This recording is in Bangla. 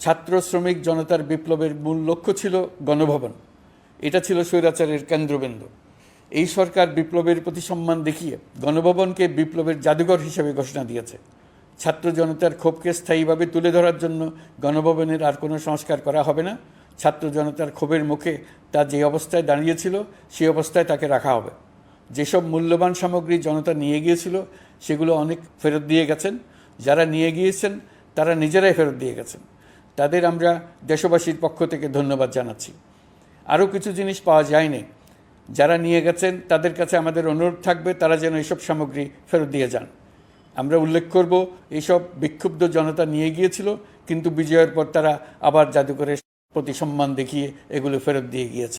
ছাত্র শ্রমিক জনতার বিপ্লবের মূল লক্ষ্য ছিল গণভবন। এটা ছিল স্বৈরাচারের কেন্দ্রবিন্দু। এই সরকার বিপ্লবের প্রতি সম্মান দেখিয়ে গণভবনকে বিপ্লবের জাদুঘর হিসেবে ঘোষণা দিয়েছে। ছাত্র জনতার ক্ষোভকে স্থায়ীভাবে তুলে ধরার জন্য গণভবনের আর কোনো সংস্কার করা হবে না। ছাত্র জনতার ক্ষোভের মুখে তা যে অবস্থায় দাঁড়িয়েছিল সেই অবস্থায় তাকে রাখা হবে। যেসব মূল্যবান সামগ্রী জনতা নিয়ে গিয়েছিল, সেগুলো অনেক ফেরত দিয়ে গেছেন। যারা নিয়ে গিয়েছেন, তারা নিজেরাই ফেরত দিয়ে গেছেন। তাদের আমরা দেশবাসীর পক্ষ থেকে ধন্যবাদ জানাচ্ছি। আরও কিছু জিনিস পাওয়া যায়নি। যারা নিয়ে গেছেন, তাদের কাছে আমাদের অনুরোধ থাকবে, তারা যেন এইসব সামগ্রী ফেরত দিয়ে যান। আমরা উল্লেখ করব এইসব বিক্ষুব্ধ জনতা নিয়ে গিয়েছিল, কিন্তু বিজয়ের পর তারা আবার জাদুঘরের প্রতি সম্মান দেখিয়ে এগুলো ফেরত দিয়ে গিয়েছে।